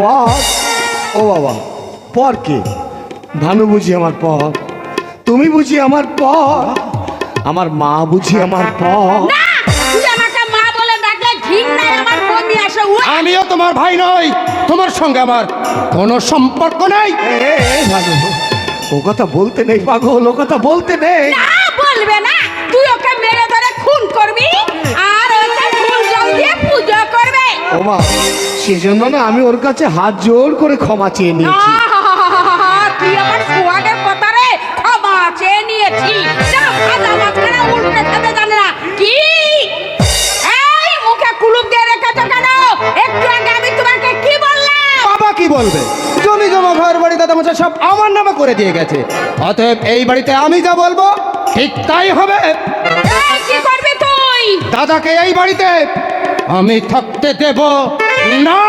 পর ও বাবা পর কে? ভানু বুঝি আমার পর তুমি বুঝি আমার পর আমার মা বুঝি আমার পর। আমিও তোমার ভাই নই তোমার সঙ্গে আমার কোনো সম্পর্ক নাই। ও কথা বলতে নেই পাগল ও কথা বলতে নেই। বলবে না। ও সেজন্য না আমি ওর কাছে হাত জোর করে ক্ষমা চেয়ে নিয়েছি। আহাহাহাহা, তুই আমার সোয়াগের কথা রে ক্ষমা চেয়ে নিয়েছি। কি? এই মুখে কুলুপ দিয়ে রেখেছো কেন? একটু আগে আমি তোমাকে কি বললাম? বাবা কি বলবে? জমি জমা ঘর বাড়ি দাদা সব আমার নামে করে দিয়ে গেছে। অতএব এই বাড়িতে আমি যা বলব ঠিক তাই হবে। কি করবি তুই? দাদাকে এই বাড়িতে আমি থাকতে দেব না।